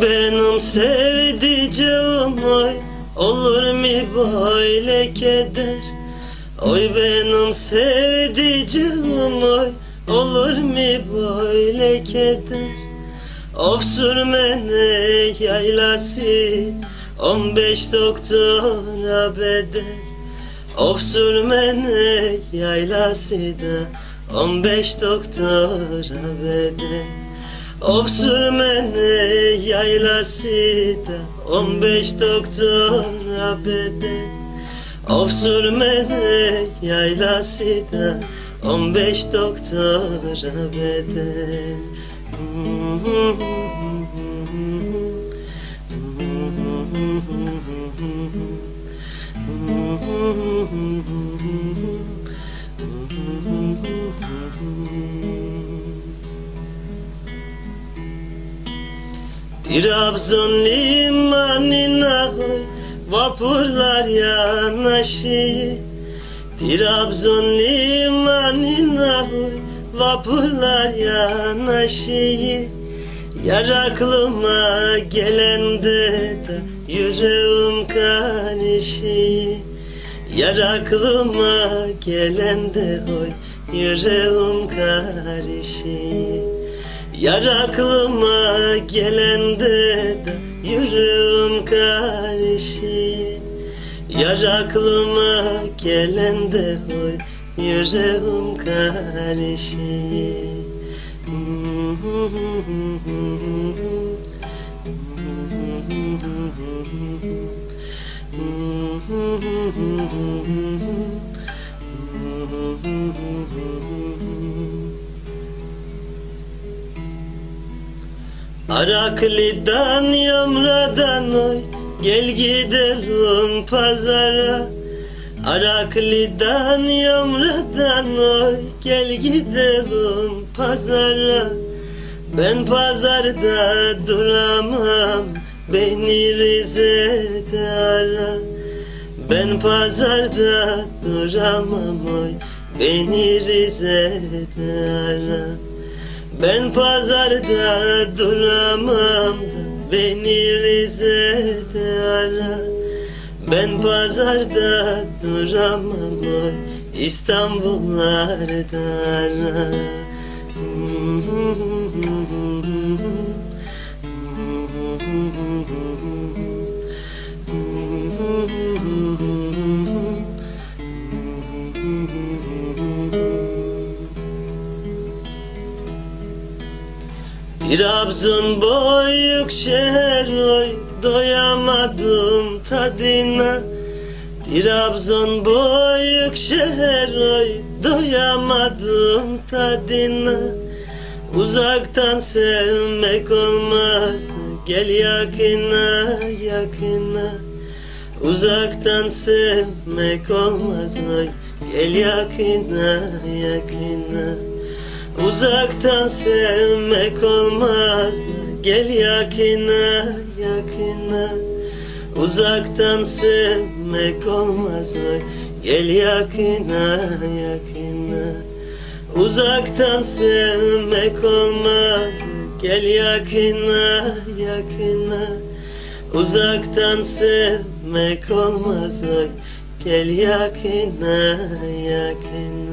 benim sevdiceğim oy Olur mu böyle keder? Oy benim sevdiceğim oy Olur mu böyle keder? Of sürmene yaylası On beş doktora bedel. Of sürmene yaylası da On beş doktora bedel Of sürmene yaylası da On beş doktora bedel Of sürmene yaylası da On beş doktora bedel Trabzon limanına vapurlar yanaşıyor Trabzon limanına vapurlar yanaşıyor Yar aklıma gelende de yüreğim karışıyor Yar aklıma gelende hoy yüreğim karışıyor Yar aklıma gelende de yüreğim karışıyor Yar aklıma gelende hoy yüreğim karışıyor Araklı'dan yamradan oy Gel gidelim pazara. Araklı'dan yamradan oy Gel gidelim pazara. Ben pazarda duramam Beni Rize'de ara. Ben pazarda duramam oy Beni Rize'de ara ben pazarda duramam beni Rize'de ara. Ben pazarda duramam İstanbullarda ara Trabzon büyük şehir oy doyamadım tadına. Trabzon büyük şehir oy doyamadım tadına. Uzaktan sevmek olmaz gel yakına yakına. Uzaktan sevmek olmaz oy gel yakına yakına Uzaktan sevmek olmaz. Gel yakına yakına Uzaktan sevmek olmaz. Gel yakına yakına Uzaktan sevmek olmaz. Gel yakına yakına Uzaktan sevmek olmaz. Gel yakına yakına